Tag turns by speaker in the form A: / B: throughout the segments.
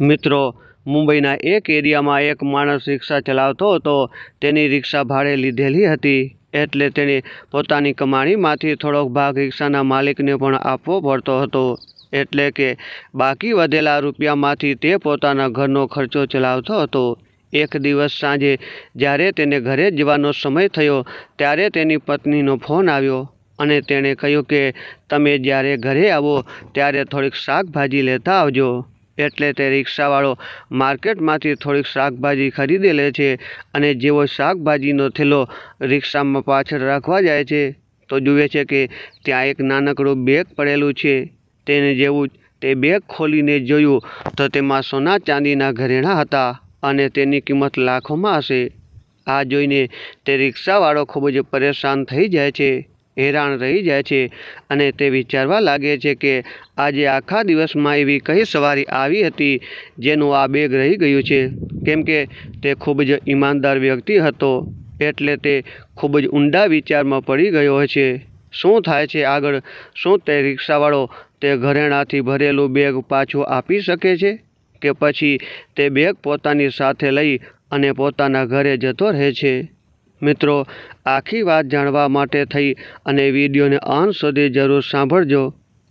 A: મિત્રો, મુંબઈના એક એરિયામાં એક માણસ રિક્ષા ચલાવતો હતો. તેની રિક્ષા ભાડે લીધેલી હતી. એટલે તેણે પોતાની કમાણીમાંથી થોડોક ભાગ રિક્ષાના માલિકને પણ આપવો પડતો હતો. એટલે કે બાકી વધેલા રૂપિયામાંથી તે પોતાના ઘરનો ખર્ચો ચલાવતો હતો. એક દિવસ સાંજે જ્યારે તેને ઘરે જવાનો સમય થયો, ત્યારે તેની પત્નીનો ફોન આવ્યો અને તેણે કહ્યું કે, તમે જ્યારે ઘરે આવો, ત્યારે થોડીક શાકભાજી લેતા આવજો. એટલે તે રિક્ષાવાળો માર્કેટમાંથી થોડીક શાકભાજી ખરીદી લે છે અને જેવો શાકભાજીનો થેલો રિક્ષામાં પાછળ રાખવા જાય છે, તો જુએ છે કે ત્યાં એક નાનકડું બેગ પડેલું છે. તેને જેવું તે બેગ ખોલીને જોયું, તો તેમાં સોના ચાંદીના ઘરેણાં હતા અને તેની કિંમત લાખોમાં હશે. આ જોઈને તે રિક્ષાવાળો ખૂબ જ પરેશાન થઈ જાય છે. હેરાન રહી જાય છે અને તે વિચારવા લાગે છે કે આજે આખા દિવસમાં એવી કઈ સવારી આવી હતી જેનું આ બેગ રહી ગયું છે. કેમ કે તે ખૂબ જ ઈમાનદાર વ્યક્તિ હતો એટલે તે ખૂબ જ ઊંડા વિચારમાં પડી ગયો છે. શું થાય છે આગળ? શું તે રિક્ષાવાળો તે ઘરેણાંથી ભરેલું બેગ પાછું આપી શકે છે? કે પછી તે બેગ પોતાની સાથે લઈ અને પોતાના ઘરે જતો રહે છે? મિત્રો, આખી વાત જાણવા માટે થઈ અને વિડીયોને અંત સુધી જરૂર સાંભળજો.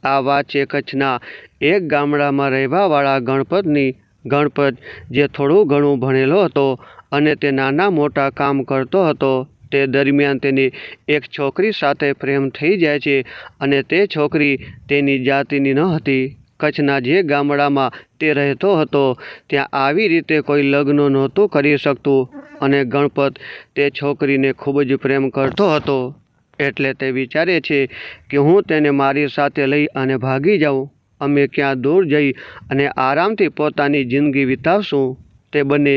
A: આ વાત છે કચ્છના એક ગામડામાં રહેવાવાળા ગણપતની ગણપત જે થોડું ઘણું ભણેલો હતો અને તે નાના મોટા કામ કરતો હતો. તે દરમિયાન તેની એક છોકરી સાથે પ્રેમ થઈ જાય છે અને તે છોકરી તેની જાતિની ન હતી. કચ્છના જે ગામડામાં તે રહેતો હતો, ત્યાં આવી રીતે કોઈ લગ્ન નહોતું કરી શકતું. અને ગણપત તે છોકરીને ખૂબ જ પ્રેમ કરતો હતો. એટલે તે વિચારે છે કે હું તેને મારી સાથે લઈ અને ભાગી જાઉં. અમે ક્યાં દૂર જઈ અને આરામથી પોતાની જિંદગી વિતાવશું. તે બંને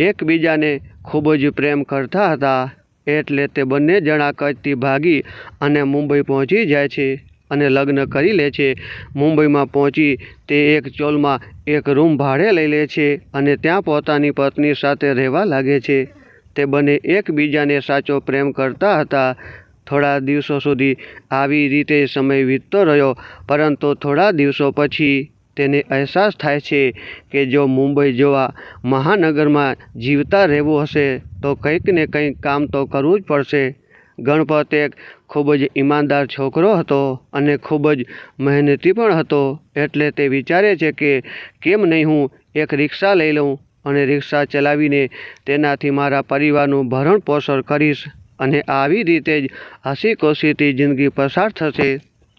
A: એકબીજાને ખૂબ જ પ્રેમ કરતા હતા. એટલે તે બંને જણા કચ્છથી ભાગી અને મુંબઈ પહોંચી જાય છે. અને લગ્ન કરી લે છે. મુંબઈમાં પહોંચી તે એક ચોલમાં એક રૂમ ભાડે લઈ લે છે અને ત્યાં પોતાની પત્ની સાથે રહેવા લાગે છે. તે બંને એકબીજાને સાચો પ્રેમ કરતા હતા. થોડા દિવસો સુધી આવી રીતે સમય વીતતો રહ્યો, પરંતુ થોડા દિવસો પછી તેને અહેસાસ થાય છે કે જો મુંબઈ જેવા મહાનગરમાં જીવતા રહેવું હશે, તો કંઈક ને કંઈક કામ તો કરવું જ પડશે. ગણપત એક ખૂબ જ ઈમાનદાર છોકરો હતો અને ખૂબ જ મહેનતી પણ હતો. એટલે તે વિચારે છે કે કેમ નહીં હું એક રિક્ષા લઈ લઉં અને રિક્ષા ચલાવીને તેનાથી મારા પરિવારનું ભરણ પોષણ કરીશ અને આવી રીતે જ હસી ખુશીથી જિંદગી પસાર થશે.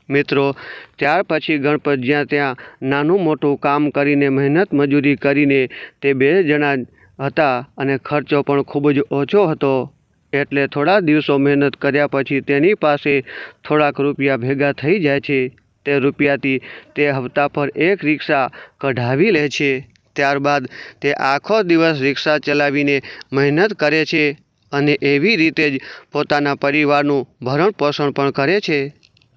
A: મિત્રો, ત્યાર પછી ગણપત જ્યાં ત્યાં નાનું મોટું કામ કરીને મહેનત મજૂરી કરીને તે બે જણા હતા અને ખર્ચો પણ ખૂબ જ ઓછો હતો. એટલે થોડા દિવસો મહેનત કર્યા પછી તેની પાસે થોડાક રૂપિયા ભેગા થઈ જાય છે. તે રૂપિયાથી તે હપ્તા પર એક રિક્ષા કઢાવી લે છે. ત્યારબાદ તે આખો દિવસ રિક્ષા ચલાવીને મહેનત કરે છે અને એવી રીતે જ પોતાના પરિવારનું ભરણ પોષણ પણ કરે છે.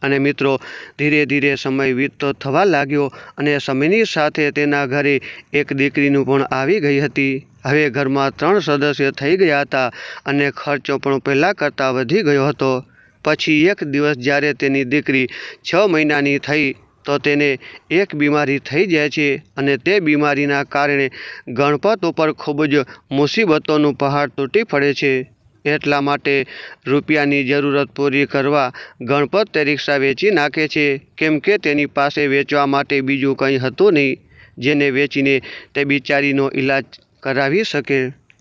A: અને મિત્રો, ધીરે ધીરે સમય વીતતો થવા લાગ્યો અને સમયની સાથે તેના ઘરે એક દીકરીનું પણ આવી ગઈ હતી. હવે ઘરમાં ત્રણ સદસ્ય થઈ ગયા હતા અને ખર્ચો પણ પહેલાં કરતાં વધી ગયો હતો. પછી એક દિવસ જ્યારે તેની દીકરી છ મહિનાની થઈ, તો તેને એક બીમારી થઈ જાય છે અને તે બીમારીના કારણે ગણપત ઉપર ખૂબ જ મુસીબતોનું પહાડ તૂટી પડે છે. એટલા માટે રૂપિયાની જરૂરત પૂરી કરવા ગણપત તે રિક્ષા વેચી નાખે છે. કેમ કે તેની પાસે વેચવા માટે બીજું કંઈ હતું નહીં. જેને વેચીને તે બિચારીનો ઈલાજ કરાવી શકે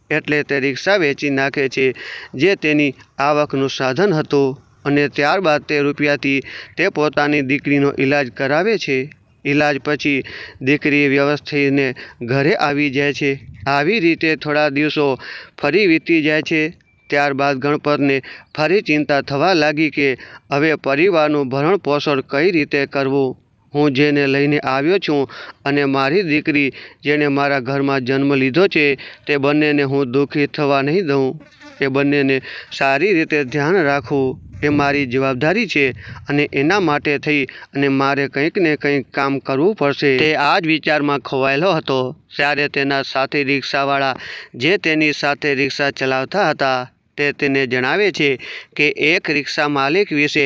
A: એટલે તે રિક્ષા વેચી નાખે છે, જે તેની આવકનું સાધન હતું અને ત્યારબાદ તે રૂપિયાથી તે પોતાની દીકરીનો ઈલાજ કરાવે છે. ઈલાજ પછી દીકરી વ્યવસ્થિતને ઘરે આવી જાય છે. આવી રીતે થોડા દિવસો ફરી વીતી જાય છે. ત્યારબાદ ગણપતને ફરી ચિંતા થવા લાગી કે હવે પરિવારનું ભરણ પોષણ કઈ રીતે કરવું? હું જેને લઈને આવ્યો છું અને મારી દીકરી જેણે મારા ઘરમાં જન્મ લીધો છે, તે બંનેને હું દુઃખી થવા નહીં દઉં. એ બંનેને સારી રીતે ધ્યાન રાખવું એ મારી જવાબદારી છે અને એના માટે થઈ અને મારે કંઈક ને કંઈક કામ કરવું પડશે. તે આ જ વિચારમાં ખોવાયેલો હતો. ત્યારે તેના સાથે રિક્ષાવાળા જે તેની સાથે રિક્ષા ચલાવતા હતા, તે તેને જણાવે છે કે એક રિક્ષા માલિક વિશે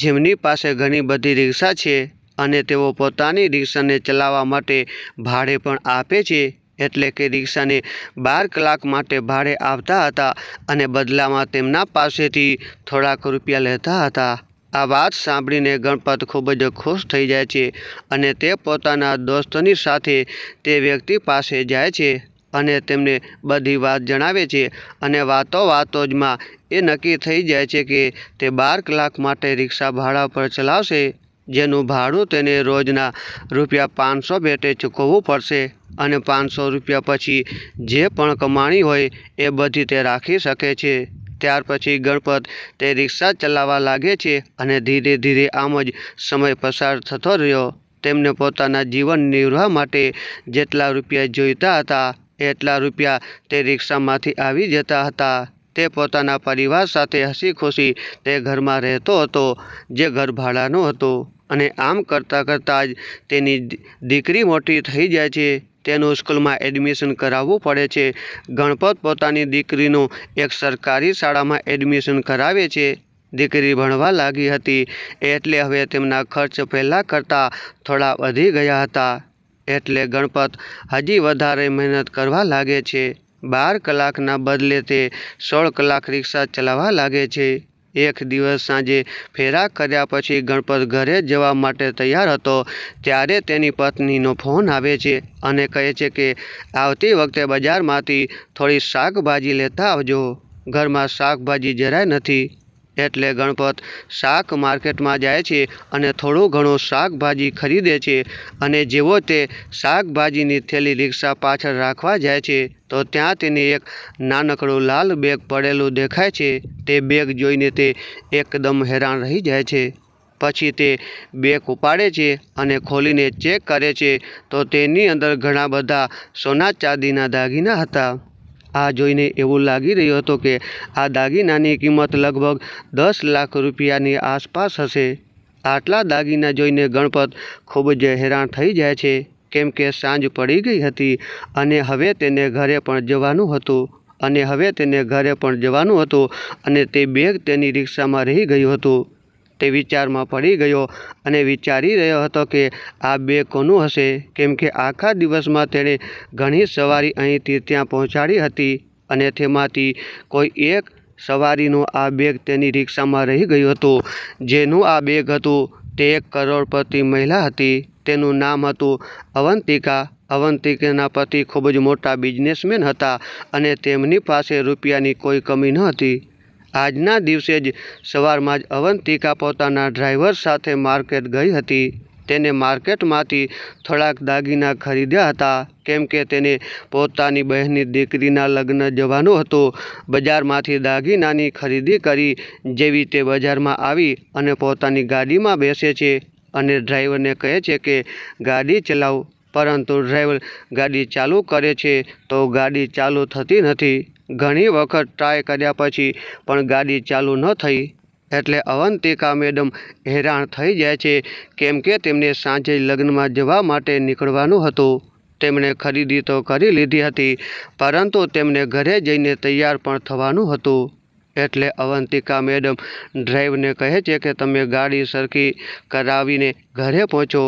A: જેમની પાસે ઘણી બધી રિક્ષા છે અને તેઓ પોતાની રિક્ષાને ચલાવવા માટે ભાડે પણ આપે છે, એટલે કે રિક્ષાને બાર કલાક માટે ભાડે આવતા હતા અને બદલામાં તેમના પાસેથી થોડાક રૂપિયા લેતા હતા. આ વાત સાંભળીને ગણપત ખૂબ જ ખુશ થઈ જાય છે અને તે પોતાના દોસ્તની સાથે તે વ્યક્તિ પાસે જાય છે અને તેમને બધી વાત જણાવે છે અને વાતો વાતો જમાં એ નક્કી થઈ જાય છે કે તે બાર કલાક માટે રિક્ષા ભાડા પર ચલાવશે. જેનું ભાડું તેને રોજના રૂપિયા પાંચસો ભેટે ચૂકવવું પડશે અને પાંચસો રૂપિયા પછી જે પણ કમાણી હોય એ બધી તે રાખી શકે છે. ત્યાર પછી ગણપત તે રિક્ષા ચલાવવા લાગે છે અને ધીરે ધીરે આમ જ સમય પસાર થતો રહ્યો. તેમને પોતાના જીવન નિર્વાહ માટે જેટલા રૂપિયા જોઈતા હતા, એટલા રૂપિયા તે રિક્ષામાંથી આવી જતા હતા. તે પોતાના પરિવાર સાથે હસી ખુશી તે ઘરમાં રહેતો હતો, જે ઘર ભાડાનો હતો. અને આમ કરતાં કરતાં જ તેની દીકરી મોટી થઈ જાય છે. તેનું સ્કૂલમાં એડમિશન કરાવવું પડે છે. ગણપત પોતાની દીકરીનું એક સરકારી શાળામાં એડમિશન કરાવે છે. દીકરી ભણવા લાગી હતી, એટલે હવે તેમના ખર્ચ પહેલાં કરતાં થોડા વધી ગયા હતા. એટલે ગણપત હજી વધારે મહેનત કરવા લાગે છે. બાર કલાકના બદલે તે સોળ કલાક રિક્ષા ચલાવવા લાગે છે. એક દિવસ સાંજે ફેરા કર્યા પછી ગણપત ઘરે જવા માટે તૈયાર હતો, ત્યારે તેની પત્નીનો ફોન આવે છે અને કહે છે કે, આવતી વખતે બજારમાંથી થોડી શાકભાજી લેતા આવજો. ઘરમાં શાકભાજી જરાય નથી. એટલે ગણપત શાક માર્કેટમાં જાય છે અને થોડું ઘણું શાકભાજી ખરીદે છે અને જેવો તે શાકભાજીની થેલી રિક્ષા પાછળ રાખવા જાય છે, તો ત્યાં તેને એક નાનકડું લાલ બેગ પડેલું દેખાય છે. તે બેગ જોઈને તે એકદમ હેરાન રહી જાય છે. પછી તે બેગ ઉપાડે છે અને ખોલીને ચેક કરે છે, તો તેની અંદર ઘણા બધા સોના ચાંદીના દાગીના હતા. આ જોઈને એવું લાગી રહ્યું હતું કે આ દાગીનાની કિંમત લગભગ દસ લાખ રૂપિયાની આસપાસ હશે. આટલા દાગીના જોઈને ગણપત ખૂબ જ હેરાન થઈ જાય છે. કેમ કે સાંજ પડી ગઈ હતી અને હવે તેને ઘરે પણ જવાનું હતું અને હવે તેને ઘરે પણ જવાનું હતું અને તે બેગ તેની રિક્ષામાં રહી ગયું હતું. તે વિચારમાં પડી ગયો અને વિચારી રહ્યો હતો કે આ બેગ કોનું હશે? કેમ કે આખા દિવસમાં તેણે ઘણી સવારી અહીંથી ત્યાં પહોંચાડી હતી અને તેમાંથી કોઈ એક સવારીનું આ બેગ તેની રિક્ષામાં રહી ગયું હતું. જેનું આ બેગ હતું તે એક કરોડપતિ મહિલા હતી. તેનું નામ હતું અવંતિકા. અવંતિકાના પતિ ખૂબ જ મોટા બિઝનેસમેન હતા અને તેમની પાસે રૂપિયાની કોઈ કમી ન હતી. આજના દિવસે જ સવારમાં જ અવંતિકા પોતાના ડ્રાઈવર સાથે માર્કેટ ગઈ હતી. તેને માર્કેટમાંથી થોડાક દાગીના ખરીદ્યા હતા. કેમ કે તેને પોતાની બહેનની દીકરીના લગ્ન જવાનું હતું. બજારમાંથી દાગીનાની ખરીદી કરી જેવી તે બજારમાં આવી અને પોતાની ગાડીમાં બેસે છે અને ડ્રાઈવરને કહે છે કે, ગાડી ચલાવ. પરંતુ ડ્રાઈવર ગાડી ચાલુ કરે છે તો ગાડી ચાલુ થતી નથી. ઘણી વખત ટ્રાય કર્યા પછી પણ ગાડી ચાલુ ન થઈ. એટલે અવંતિકા મેડમ હેરાન થઈ જાય છે કેમ કે તેમને સાંજે લગ્નમાં જવા માટે નીકળવાનું હતું. તેમણે ખરીદી તો કરી લીધી હતી, પરંતુ તેમને ઘરે જઈને તૈયાર પણ થવાનું હતું. એટલે અવંતિકા મેડમ ડ્રાઈવરને કહે છે કે તમે ગાડી સરખી કરાવીને ઘરે પહોંચો.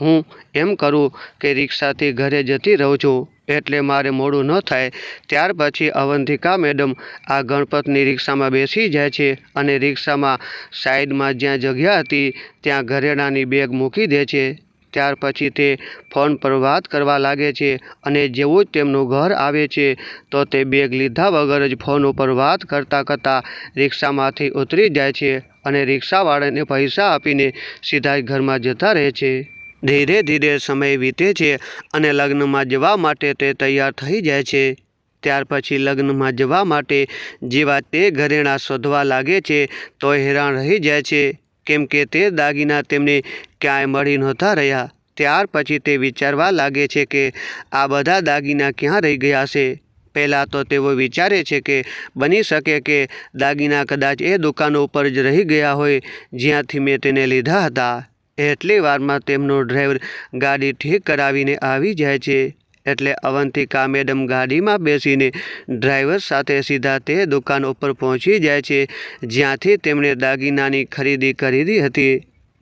A: હું એમ કરું કે રિક્ષાથી ઘરે જતી રહું છું, એટલે મારે મોડું ન થાય. ત્યાર પછી અવંતિકા મેડમ આ ગણપતની રિક્ષામાં બેસી જાય છે અને રિક્ષામાં સાઈડમાં જ્યાં જગ્યા હતી, ત્યાં ઘરેણાની બેગ મૂકી દે છે. ત્યાર પછી તે ફોન પર વાત કરવા લાગે છે અને જેવું જ તેમનું ઘર આવે છે, તો તે બેગ લીધા વગર જ ફોન ઉપર વાત કરતાં કરતાં રિક્ષામાંથી ઉતરી જાય છે અને રિક્ષાવાળાને પૈસા આપીને સીધા ઘરમાં જતા રહે છે. ધીરે ધીરે સમય વીતે છે અને લગ્નમાં જવા માટે તે તૈયાર થઈ જાય છે. ત્યાર પછી લગ્નમાં જવા માટે જેવા તે ઘરેણાં શોધવા લાગે છે તો હેરાન રહી જાય છે. કેમ કે તે દાગીના તેમને ક્યાંય મળી નહોતા રહ્યા. ત્યાર પછી તે વિચારવા લાગે છે કે આ બધા દાગીના ક્યાં રહી ગયા છે? પહેલાં તો તેઓ વિચારે છે કે બની શકે કે દાગીના કદાચ એ દુકાનો ઉપર જ રહી ગયા હોય, જ્યાંથી મેં તેને લીધા હતા. એટલી વારમાં તેમનો ડ્રાઈવર ગાડી ઠીક કરાવીને આવી જાય છે. એટલે અવંતિકા મેડમ ગાડીમાં બેસીને ડ્રાઈવર સાથે સીધા તે દુકાન ઉપર પહોંચી જાય છે, જ્યાંથી તેમણે દાગીનાની ખરીદી કરી હતી.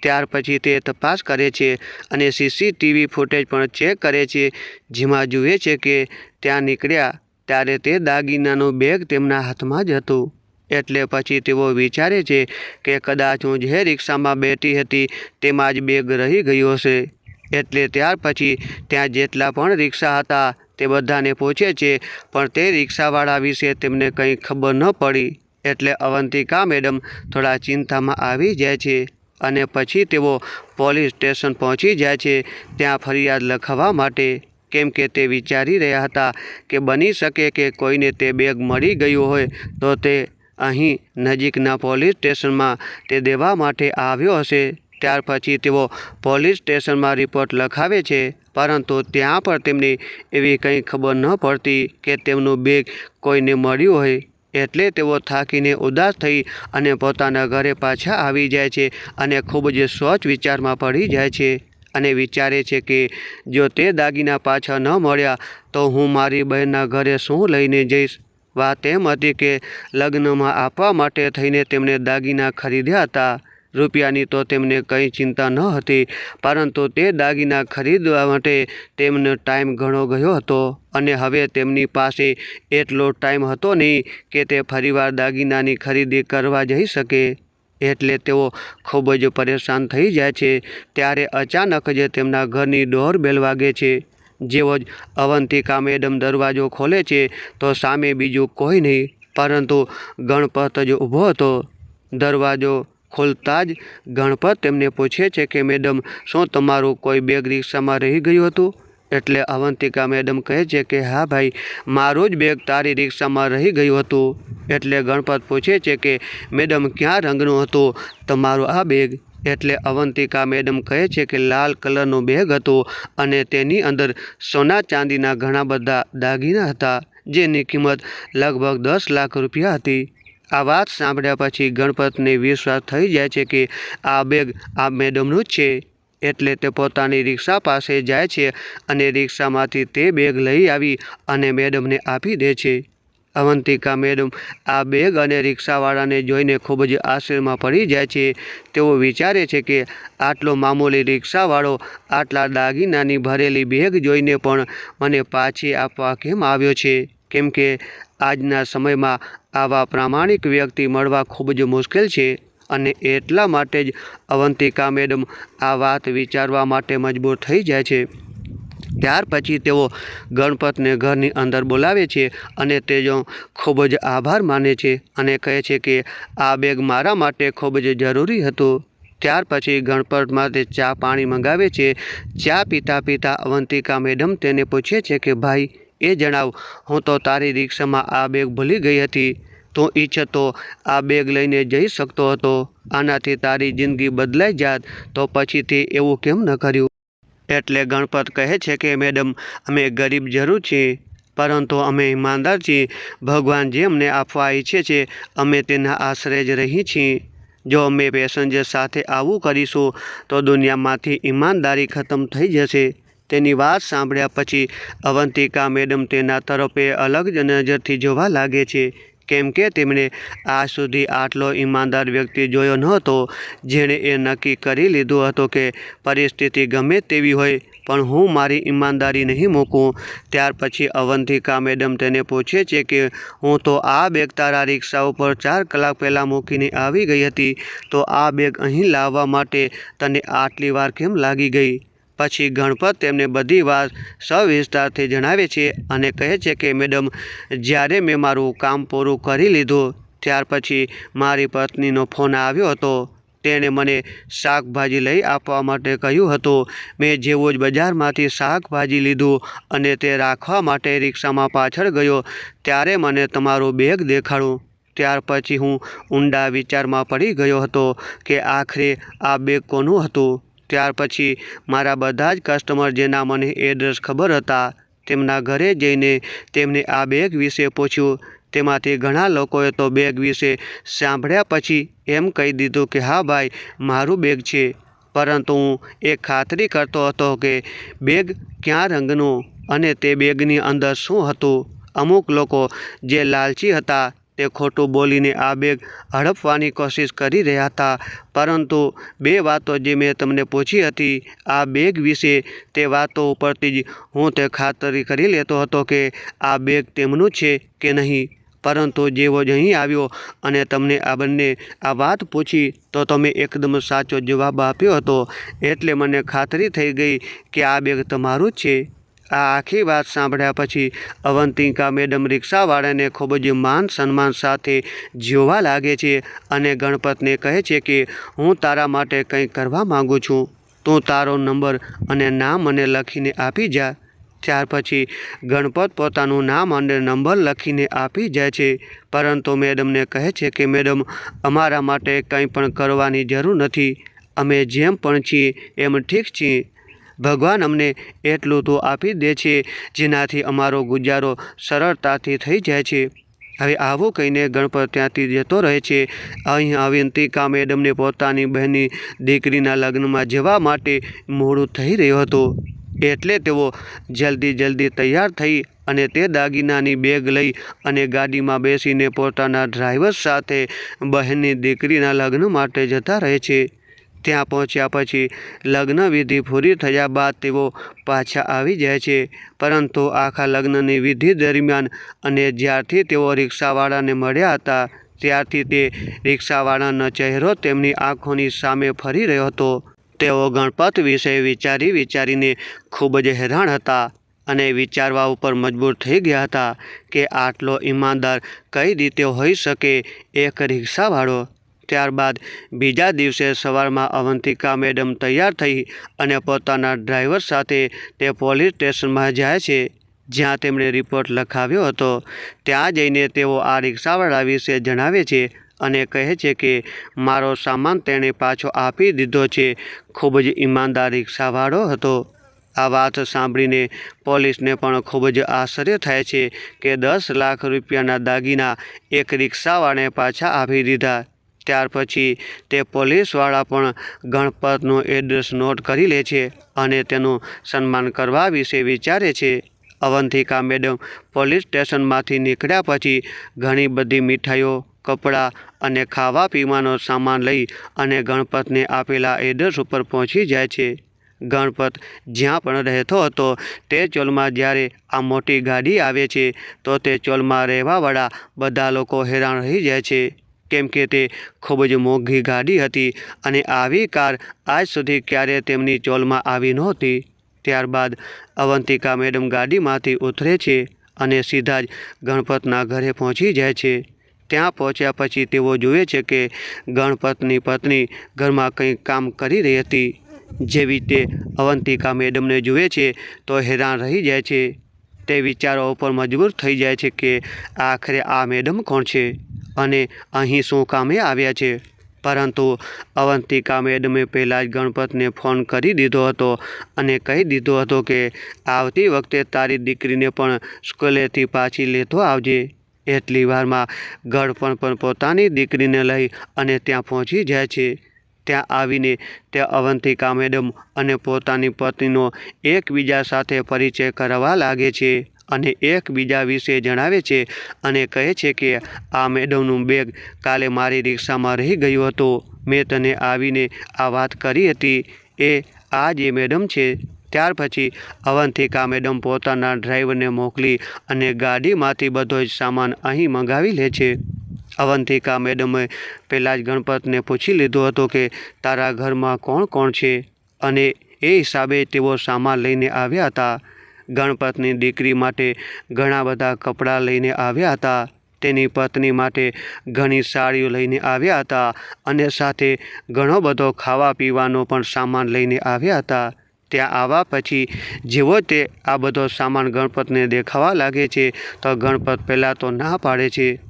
A: ત્યાર પછી તે તપાસ કરે છે અને સીસીટીવી ફૂટેજ પણ ચેક કરે છે. જેમાં જુએ છે કે ત્યાં નીકળ્યા ત્યારે તે દાગીનાનો બેગ તેમના હાથમાં જ હતું. એટલે પછી તેઓ વિચારે છે કે કદાચ હું જે રિક્ષામાં બેઠી હતી તેમાં જ બેગ રહી ગયો હશે. એટલે ત્યાર પછી ત્યાં જેટલા પણ રિક્ષા હતા તે બધાને પૂછે છે, પણ તે રિક્ષાવાળા વિશે તેમને કંઈ ખબર ન પડી. એટલે અવંતિકા મેડમ થોડા ચિંતામાં આવી જાય છે અને પછી તેઓ પોલીસ સ્ટેશન પહોંચી જાય છે ત્યાં ફરિયાદ લખવા માટે. કેમ કે તે વિચારી રહ્યા હતા કે બની શકે કે કોઈને તે બેગ મળી ગયું હોય તો તે અહીં નજીકના પોલીસ સ્ટેશનમાં તે દેવા માટે આવ્યો હશે. ત્યાર પછી તેઓ પોલીસ સ્ટેશનમાં રિપોર્ટ લખાવે છે, પરંતુ ત્યાં પણ તેમને એવી કંઈ ખબર ન પડતી કે તેમનું બેગ કોઈને મળ્યું હોય. એટલે તેઓ થાકીને ઉદાસ થઈ અને પોતાના ઘરે પાછા આવી જાય છે અને ખૂબ જ સોચ વિચારમાં પડી જાય છે અને વિચારે છે કે જો તે દાગીના પાછા ન મળ્યા તો હું મારી બહેનના ઘરે શું લઈને જઈશ? વાત એમ હતી કે લગ્નમાં આપવા માટે થઈને તેમણે દાગીના ખરીદ્યા હતા. રૂપિયાની તો તેમને કંઈ ચિંતા ન હતી, પરંતુ તે દાગીના ખરીદવા માટે તેમનો ટાઈમ ઘણો ગયો હતો અને હવે તેમની પાસે એટલો ટાઈમ હતો નહીં કે તે ફરીવાર દાગીનાની ખરીદી કરવા જઈ શકે. એટલે તેઓ ખૂબ જ પરેશાન થઈ જાય છે. ત્યારે અચાનક જ તેમના ઘરની ડોરબેલ વાગે છે. જેવો જ અવંતિકા મેડમ દરવાજો ખોલે છે, તો સામે બીજું કોઈ નહીં. પરંતુ ગણપત જ ઊભો હતો. દરવાજો ખોલતા જ ગણપત તેમને પૂછે છે કે, મેડમ, શું તમારું કોઈ બેગ રિક્ષામાં રહી ગયું હતું? એટલે અવંતિકા મેડમ કહે છે કે, હા ભાઈ, મારું જ બેગ તારી રિક્ષામાં રહી ગયું હતું. એટલે ગણપત પૂછે છે કે, મેડમ, ક્યાં રંગનું હતું તમારું આ બેગ? એટલે અવંતિકા મેડમ કહે છે કે લાલ કલરનો બેગ હતો અને તેની અંદર સોના ચાંદીના ઘણા બધા દાગીના હતા, જેની કિંમત લગભગ દસ લાખ રૂપિયા હતી. આ વાત સાંભળ્યા પછી ગણપતને વિશ્વાસ થઈ જાય છે કે આ બેગ આ મેડમનું જ છે, એટલે તે પોતાની રિક્ષા પાસે જાય છે અને રિક્ષામાંથી તે બેગ લઈ આવી અને મેડમને આપી દે છે. અવંતિકા મેડમ, આ બેગ અને રિક્ષાવાળાને જોઈને ખૂબ જ આશ્ચર્યમાં પડી જાય છે. તેઓ વિચારે છે કે આટલો મામૂલી રિક્ષાવાળો, આટલા દાગીનાની ભરેલી બેગ જોઈને પણ મને પાછી આપવા કેમ આવ્યો છે? કેમ કે આજના સમયમાં આવા પ્રામાણિક વ્યક્તિ મળવા ખૂબ જ મુશ્કેલ છે અને એટલા માટે જ અવંતિકા મેડમ આ વાત વિચારવા માટે મજબૂર થઈ જાય છે. ત્યાર પછી તેઓ ગણપતને ઘરની અંદર બોલાવે છે અને તેનો ખૂબ જ આભાર માને છે અને કહે છે કે આ બેગ મારા માટે ખૂબ જ જરૂરી હતું. ત્યાર પછી ગણપત માટે ચા પાણી મંગાવે છે. ચા પીતા પીતા અવંતિકા મેડમ તેને પૂછે છે કે, ભાઈ, એ જણાવ, હું તો તારી રિક્ષામાં આ બેગ ભૂલી ગઈ હતી. તું ઈચ્છે તો આ બેગ લઈને જઈ શકતો હતો. આનાથી તારી જિંદગી બદલાઈ જાત. તો પછીથી એવું કેમ ન કર્યું? એટલે ગણપત કહે છે કે, મેડમ, અમે ગરીબ જરૂર છીએ, પરંતુ અમે ઈમાનદાર છીએ. ભગવાન જે અમને આપવા ઈચ્છે છે, અમે તેના આશરે જ રહી છીએ. જો અમે પેસેન્જર સાથે આવું કરીશું, તો દુનિયામાંથી ઈમાનદારી ખતમ થઈ જશે. તેની વાત સાંભળ્યા પછી અવંતિકા મેડમ તેના તરફે અલગ જ નજરથી જોવા લાગે છે. કેમ કે તેમણે આજ સુધી આટલો ઈમાનદાર વ્યક્તિ જોયો નહોતો, જેણે એ નક્કી કરી લીધું હતું કે પરિસ્થિતિ ગમે તેવી હોય, પણ હું મારી ઈમાનદારી નહીં મૂકું. ત્યાર પછી અવંતિકા મેડમ તેને પૂછે છે કે, હું તો આ બેગ તારા રિક્ષા ઉપર ચાર કલાક પહેલાં મૂકીને આવી ગઈ હતી, તો આ બેગ અહીં લાવવા માટે તને આટલી વાર કેમ લાગી ગઈ? પછી ગણપત તેમને બધી વાત સવિસ્તારથી જણાવે છે અને કહે છે કે, મેડમ, જ્યારે મેં મારું કામ પૂરું કરી લીધું, ત્યાર પછી મારી પત્નીનો ફોન આવ્યો હતો. તેણે મને શાકભાજી લઈ આપવા માટે કહ્યું હતું. મેં જેવો જ બજારમાંથી શાકભાજી લીધું અને તે રાખવા માટે રિક્ષામાં પાછળ ગયો. ત્યારે મને તમારું બેગ દેખાડું. ત્યાર પછી હું ઊંડા વિચારમાં પડી ગયો હતો કે, આખરે આ બેગ કોનું હતું? ત્યાર પછી મારા બધા જ કસ્ટમર જેના મને એડ્રેસ ખબર હતા, તેમના ઘરે જઈને તેમને આ બેગ વિશે પૂછ્યું. તેમાંથી ઘણા લોકોએ તો બેગ વિશે સાંભળ્યા પછી એમ કહી દીધું કે, હા ભાઈ, મારું બેગ છે. પરંતુ હું એ ખાતરી કરતો હતો કે બેગ ક્યાં રંગનું અને તે બેગની અંદર શું હતું? અમુક લોકો જે લાલચી હતા તે ખોટું બોલીને આ બેગ હડપવાની કોશિશ કરી રહ્યા હતા. પરંતુ બે વાતો જે મેં તમને પૂછી હતી, આ બેગ વિશે તે વાતો ઉપરથી જ હું તે ખાતરી કરી લેતો હતો કે આ બેગ તેમનું છે કે નહીં. પરંતુ જેવો જ અહીં આવ્યો અને તમને આ બંને આ વાત પૂછી, તો તમે એકદમ સાચો જવાબ આપ્યો હતો. એટલે મને ખાતરી થઈ ગઈ કે આ બેગ તમારું જ છે. આ આખી વાત સાંભળ્યા પછી અવંતિકા મેડમ રિક્ષાવાળાને ખૂબ જ માન સન્માન સાથે જોવા લાગે છે અને ગણપતને કહે છે કે, હું તારા માટે કંઈ કરવા માગું છું. તું તારો નંબર અને નામ મને લખીને આપી જા. ત્યાર પછી ગણપત પોતાનું નામ અને નંબર લખીને આપી જાય છે. પરંતુ મેડમને કહે છે કે, મેડમ, અમારા માટે કંઈ પણ કરવાની જરૂર નથી. અમે જેમ પણ છીએ એમ ઠીક છીએ. ભગવાન અમને એટલું તો આપી દે છે, જેનાથી અમારો ગુજારો સરળતાથી થઈ જાય છે. હવે આવું કહીને ગણપત ત્યાંથી જતો રહે છે. અહીં અવંતિકા મેડમને પોતાની બહેનની દીકરીના લગ્નમાં જવા માટે મોડું થઈ રહ્યું હતું. એટલે તેઓ જલ્દી જલ્દી તૈયાર થઈ અને તે દાગીનાની બેગ લઈ અને ગાડીમાં બેસીને પોતાના ડ્રાઈવર સાથે બહેનની દીકરીના લગ્ન માટે જતા રહે છે. ત્યાં પહોંચ્યા પછી લગ્ન વિધિ પૂરી થયા બાદ તેઓ પાછા આવી જાય છે. પરંતુ આખા લગ્નની વિધિ દરમિયાન અને જ્યારથી તેઓ રિક્ષાવાળાને મળ્યા હતા, ત્યારથી તે રિક્ષાવાળાનો ચહેરો તેમની આંખોની સામે ફરી રહ્યો હતો. તેઓ ગણપત વિશે વિચારી વિચારીને ખૂબ જ હેરાન હતા અને વિચારવા ઉપર મજબૂર થઈ ગયા હતા કે આટલો ઈમાનદાર કઈ રીતે હોઈ શકે એક રિક્ષાવાળો? ત્યારબાદ બીજા દિવસે સવારમાં અવંતિકા મેડમ તૈયાર થઈ અને પોતાના ડ્રાઈવર સાથે તે પોલીસ સ્ટેશનમાં જાય છે, જ્યાં તેમણે રિપોર્ટ લખાવ્યો હતો. ત્યાં જઈને તેઓ આ રિક્ષાવાળા વિશે જણાવે છે અને કહે છે કે, મારો સામાન તેણે પાછો આપી દીધો છે. ખૂબ જ ઈમાનદાર રિક્ષાવાળો હતો. આ વાત સાંભળીને પોલીસને પણ ખૂબ જ આશ્ચર્ય થાય છે કે દસ લાખ રૂપિયાના દાગીના એક રિક્ષાવાળાને પાછા આપી દીધા. ત્યાર પછી તે પોલીસવાળા પણ ગણપતનું એડ્રેસ નોટ કરી લે છે અને તેનું સન્માન કરવા વિશે વિચારે છે. અવંતિકા મેડમ પોલીસ સ્ટેશનમાંથી નીકળ્યા પછી ઘણી બધી મીઠાઈઓ, કપડાં અને ખાવા પીવાનો સામાન લઈ અને ગણપતને આપેલા એડ્રેસ ઉપર પહોંચી જાય છે. ગણપત જ્યાં પણ રહેતો હતો તે ચોલમાં જ્યારે આ મોટી ગાડી આવે છે તો તે ચોલમાં રહેવાવાળા બધા લોકો હેરાન રહી જાય છે. કેમ કે તે ખૂબ જ મોંઘી ગાડી હતી અને આવી કાર આજ સુધી ક્યારે તેમની ચોલમાં આવી નહોતી. ત્યારબાદ અવંતિકા મેડમ ગાડીમાંથી ઉતરે છે અને સીધા જ ગણપતના ઘરે પહોંચી જાય છે. ત્યાં પહોંચ્યા પછી તેઓ જુએ છે કે ગણપતની પત્ની ઘરમાં કંઈક કામ કરી રહી હતી. જેવી તે અવંતિકા મેડમને જુએ છે તો હેરાન રહી જાય છે. તે વિચારો ઉપર મજબૂર થઈ જાય છે કે આખરે આ મેડમ કોણ છે? અને અહીં શું કામે આવ્યા છે? પરંતુ અવંતિકા મેડમે પહેલાં જ ગણપતને ફોન કરી દીધો હતો અને કહી દીધો હતો કે, આવતી વખતે તારી દીકરીને પણ સ્કૂલેથી પાછી લેતો આવજે. એટલી વારમાં ગણપત પણ પોતાની દીકરીને લઈ અને ત્યાં પહોંચી જાય છે. ત્યાં આવીને તે અવંતિકા મેડમ અને પોતાની પત્નીનો એકબીજા સાથે પરિચય કરવા લાગે છે. અને એકબીજા વિશે જણાવે છે અને કહે છે કે, આ મેડમનું બેગ કાલે મારી રિક્ષામાં રહી ગયું હતું. મેં તને આવીને આ વાત કરી હતી. એ આ જે મેડમ છે, ત્યાર પછી અવંતિકા મેડમ પોતાના ડ્રાઈવરને મોકલી અને ગાડીમાંથી બધો જ સામાન અહીં મંગાવી લે છે. અવંતિકા મેડમે પહેલાં જ ગણપતને પૂછી લીધું હતું કે, તારા ઘરમાં કોણ કોણ છે? અને એ હિસાબે તેઓ સામાન લઈને આવ્યા હતા. ગણપતની દીકરી માટે ઘણા બધા કપડાં લઈને આવ્યા હતા. તેની પત્ની માટે ઘણી સાડીઓ લઈને આવ્યા હતા અને સાથે ઘણો બધો ખાવા પીવાનો પણ સામાન લઈને આવ્યા હતા. ત્યાં આવવા પછી જેવો તે આ બધો સામાન ગણપતને દેખાવા લાગે છે, તો ગણપત પહેલાં તો ના પાડે છે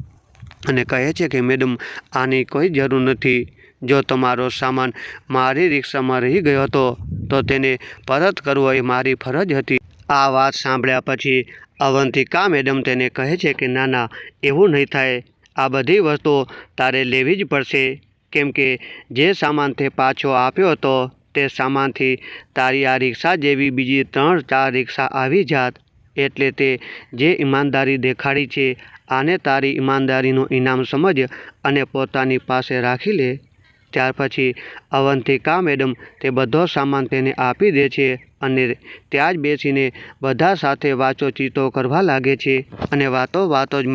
A: અને કહે છે કે, મેડમ, આની કોઈ જરૂર નથી. જો તમારો સામાન મારી રિક્ષામાં રહી ગયો હતો, તો તેને પરત કરવો એ મારી ફરજ હતી. આ વાત સાંભળ્યા પછી અવંતિકા મેડમ તેને કહે છે કે, ના ના, એવું નહીં થાય. આ બધી વસ્તુઓ તારે લેવી જ પડશે. કેમ કે જે સામાન તે પાછો આપ્યો હતો, તે સામાનથી તારી આ રિક્ષા જેવી બીજી ત્રણ, ચાર રિક્ષા આવી જાત. એટલે તે જે ઈમાનદારી દેખાડી છે, આને તારી ઈમાનદારીનું ઇનામ સમજ અને પોતાની પાસે રાખી લે. ત્યાર પછી અવંતિકા મેડમ તે બધો સામાન તેને આપી દે છે અને ત્યાં જ બેસીને બધા સાથે વાતોચીતો કરવા લાગે છે અને વાતો વાતો જ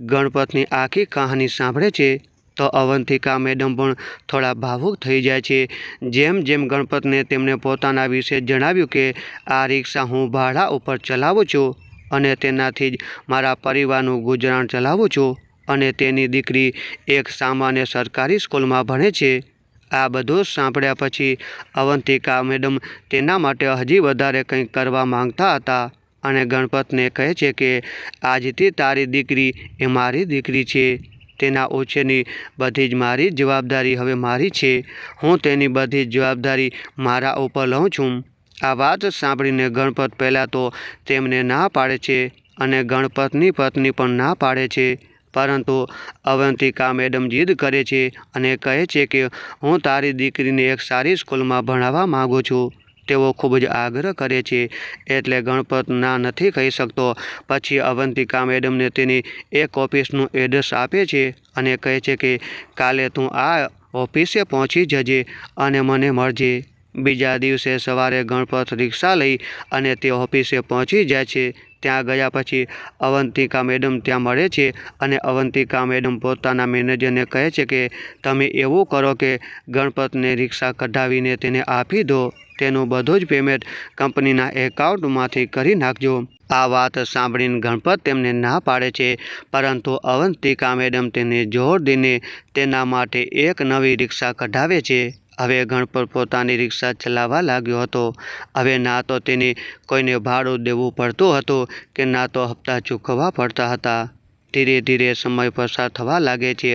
A: ગણપતની આખી કહાની સાંભળે છે. તો અવંતિકા મેડમ પણ થોડા ભાવુક થઈ જાય છે. જેમ જેમ ગણપતને તેમણે પોતાના વિશે જણાવ્યું કે, આ રિક્ષા હું ભાડા ઉપર ચલાવું છું અને તેનાથી જ મારા પરિવારનું ગુજરાન ચલાવું છું. અને તેની દીકરી એક સામાન્ય સરકારી સ્કૂલમાં ભણે છે. આ બધું સાંભળ્યા પછી અવંતિકા મેડમ તેના માટે હજી વધારે કંઈક કરવા માંગતા હતા અને ગણપતને કહે છે કે આજથી તારી દીકરી એ મારી દીકરી છે. તેના ઉછેરની બધી જ મારી જવાબદારી હવે મારી છે. હું તેની બધી જ જવાબદારી મારા ઉપર લઉં છું. આ વાત સાંભળીને ગણપત પહેલાં તો તેમને ના પાડે છે અને ગણપતની પત્ની પણ ના પાડે છે. પરંતુ અવંતિકા મેડમ જીદ કરે છે અને કહે છે કે, હું તારી દીકરીને એક સારી સ્કૂલમાં ભણાવવા માગું છું. તેઓ ખૂબ જ આગ્રહ કરે છે, એટલે ગણપત ના નથી કહી શકતો. પછી અવંતિકા મેડમને તેની એક ઓફિસનું એડ્રેસ આપે છે અને કહે છે કે, કાલે તું આ ઓફિસે પહોંચી જજે અને મને મળજે. બીજા દિવસે સવારે ગણપત રિક્ષા લઈ અને તે ઓફિસે પહોંચી જાય છે. ત્યાં ગયા પછી અવંતિકા મેડમ ત્યાં મળે છે અને અવંતિકા મેડમ પોતાના મેનેજરને કહે છે કે તમે એવું કરો કે ગણપતને રિક્ષા કઢાવીને તેને આપી દો. તેનું બધું જ પેમેન્ટ કંપનીના એકાઉન્ટમાંથી કરી નાખજો. આ વાત સાંભળીને ગણપત તેમને ના પાડે છે, પરંતુ અવંતિકા મેડમ તેને જોર દઈને તેના માટે એક નવી રિક્ષા કઢાવે છે. હવે ગણપત પોતાની રિક્ષા ચલાવવા લાગ્યો હતો. હવે ના તો તેને કોઈને ભાડું દેવું પડતું હતું કે ના તો હપ્તા ચૂકવવા પડતા હતા. ધીરે ધીરે સમય પસાર થવા લાગે છે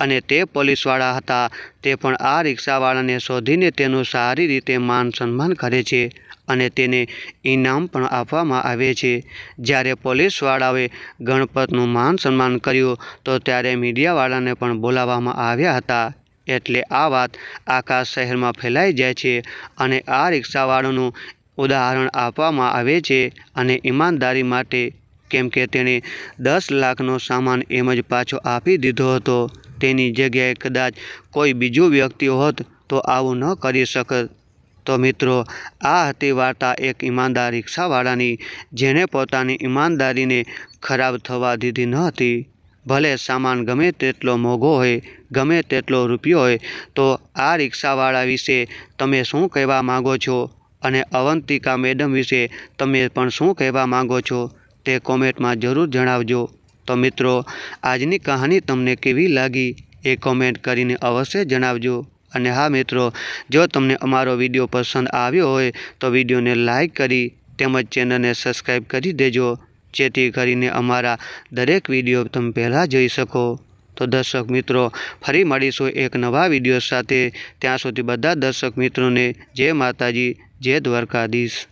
A: અને તે પોલીસવાળા હતા. તે પણ આ રિક્ષાવાળાને શોધીને તેનું સારી રીતે માન સન્માન કરે છે અને તેને ઇનામ પણ આપવામાં આવે છે. જ્યારે પોલીસવાળાઓએ ગણપતનું માન સન્માન કર્યું તો ત્યારે મીડિયાવાળાને પણ બોલાવવામાં આવ્યા હતા. એટલે આ વાત આખા શહેરમાં ફેલાઈ જાય છે અને આ રિક્ષાવાળાનું ઉદાહરણ આપવામાં આવે છે અને ઈમાનદારી માટે, કેમ કે તેણે દસ લાખનો સામાન એમ જ પાછો આપી દીધો હતો. તેની જગ્યાએ કદાચ કોઈ બીજું વ્યક્તિ હોત તો આવું ન કરી શકત. તો મિત્રો, આ હતી વાર્તા એક ઈમાનદાર રિક્ષાવાળાની, જેણે પોતાની ઈમાનદારીને ખરાબ થવા દીધી ન હતી. ભલે સામાન ગમે તેટલો મોંઘો હોય, ગમે તેટલો રૂપિયો હોય, તો આ રિક્ષાવાળા વિશે તમે શું કહેવા માગો છો? અને અવંતિકા મેડમ વિશે તમે પણ શું કહેવા માગો છો? તે કોમેન્ટમાં જરૂર જણાવજો. તો મિત્રો, આજની કહાની તમને કેવી લાગી એ કોમેન્ટ કરીને અવશ્ય જણાવજો. અને હા મિત્રો, જો તમને અમારો વીડિયો પસંદ આવ્યો હોય, તો વિડીયોને લાઈક કરી તેમજ ચેનલને સબસ્ક્રાઈબ કરી દેજો. જેથી કરીને અમારા દરેક વીડિયો તમે પહેલાં જોઈ શકો. તો દર્શક મિત્રો, ફરી મળીશું એક નવા વીડિયો સાથે. ત્યાં સુધી બધા દર્શક મિત્રોને જય માતાજી, જય દ્વારકાધીશ.